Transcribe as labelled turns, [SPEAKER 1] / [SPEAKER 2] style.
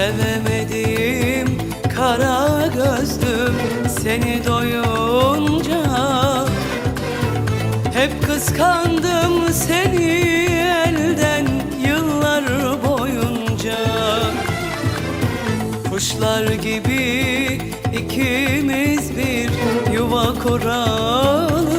[SPEAKER 1] Sevemediğim kara gözlüm seni doyunca Hep kıskandım seni elden yıllar boyunca. Kuşlar gibi ikimiz bir yuva kuralım.